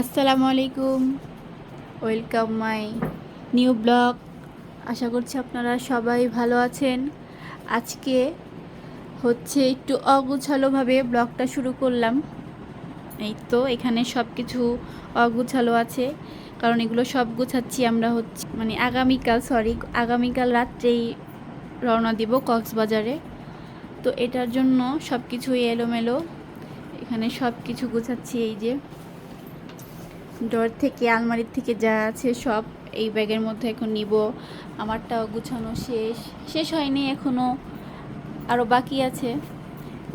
আসসালামু আলাইকুম welcome my new blog আশা করছি আপনারা সবাই ভালো আছেন। আজকে হচ্ছে একটু অগুছালোভাবে ব্লগটা শুরু করলাম। এই তো, এখানে সব কিছু অগুছালো আছে। কারণ এগুলো সব গুছাচ্ছি আমরা হচ্ছে মানে আগামীকাল সরি আগামীকাল রাত্রেই রওনা দিব কক্সবাজারে। তো এটার জন্য সব কিছুই এলোমেলো। এখানে সব কিছু গুছাচ্ছি এই যে। ডোর থেকে, আলমারির থেকে যা আছে সব এই ব্যাগের মধ্যে এখন নিব। আমারটাও গুছানো শেষ। শেষ হয়নি এখনও আরও বাকি আছে।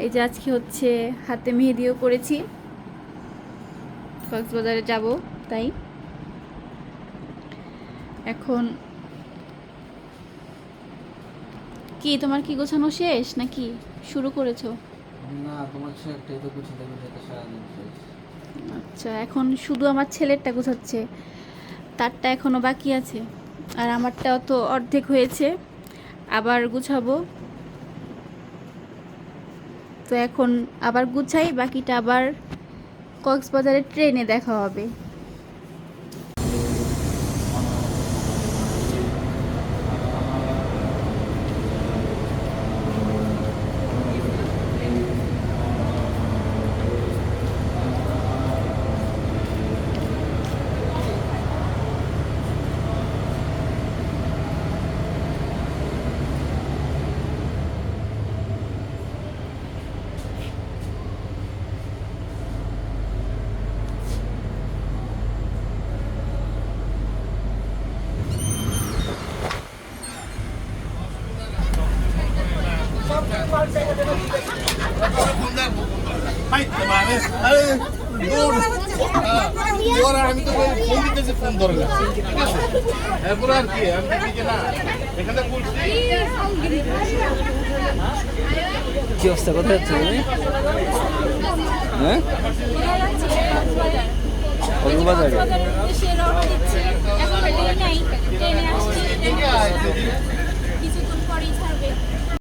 এই যে আজকে হচ্ছে হাতে মেহেদিও করেছি। কক্সবাজারে যাব, তাই। এখন কি, তোমার কি গোছানো শেষ নাকি শুরু করেছ? না, তোমার একটাই তো গুছিয়ে গুছাতে সারাদিন শেষ। আচ্ছা এখন শুধু আমার ছেলেরটা গোছাচ্ছে, তারটা এখনও বাকি আছে, আর আমারটাও তো অর্ধেক হয়েছে, আবার গুছাবো। তো এখন আবার গুছাই, বাকিটা আবার কক্সবাজারের ট্রেনে দেখা হবে। আমি কি এখানে অবস্থা? কোথায় হচ্ছে হ্যাঁ? কক্সবাজারে? কিছুক্ষণ পরেই ছাড়বে কি নি?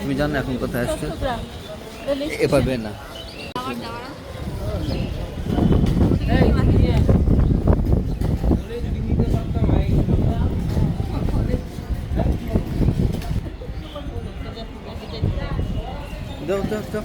তুমি জানো এখন কোথায় আসছো? এ পারবে না। দেখ দেখ দাও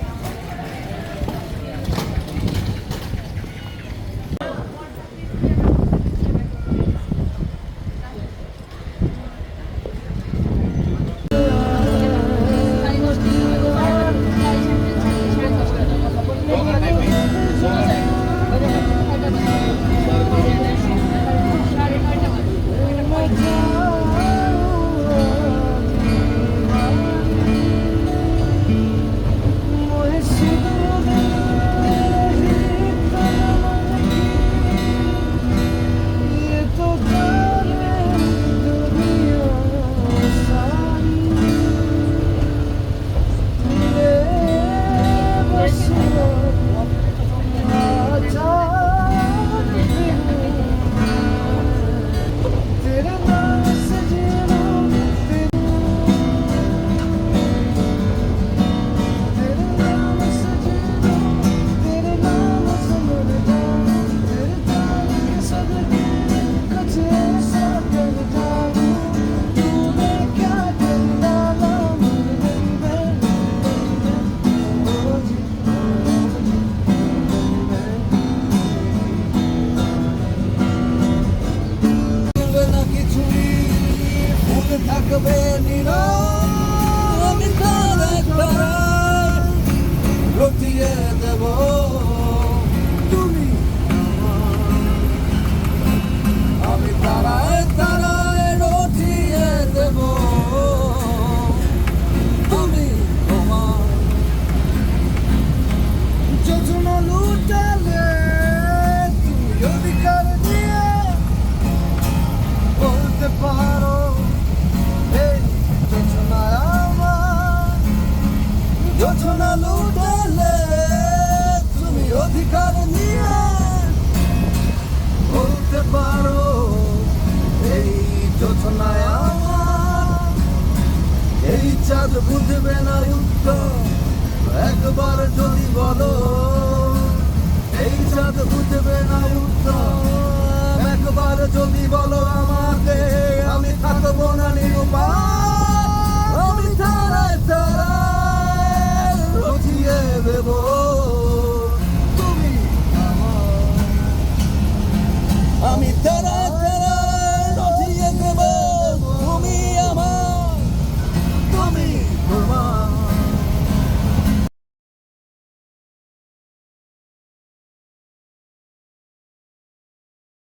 থাকবে নীরব রটিয়ে দেব। আজ বুঝবে না উত্তর একবার যদি বলো, এই চাঁদ বুঝবে না উত্তর একবার যদি বলো আমার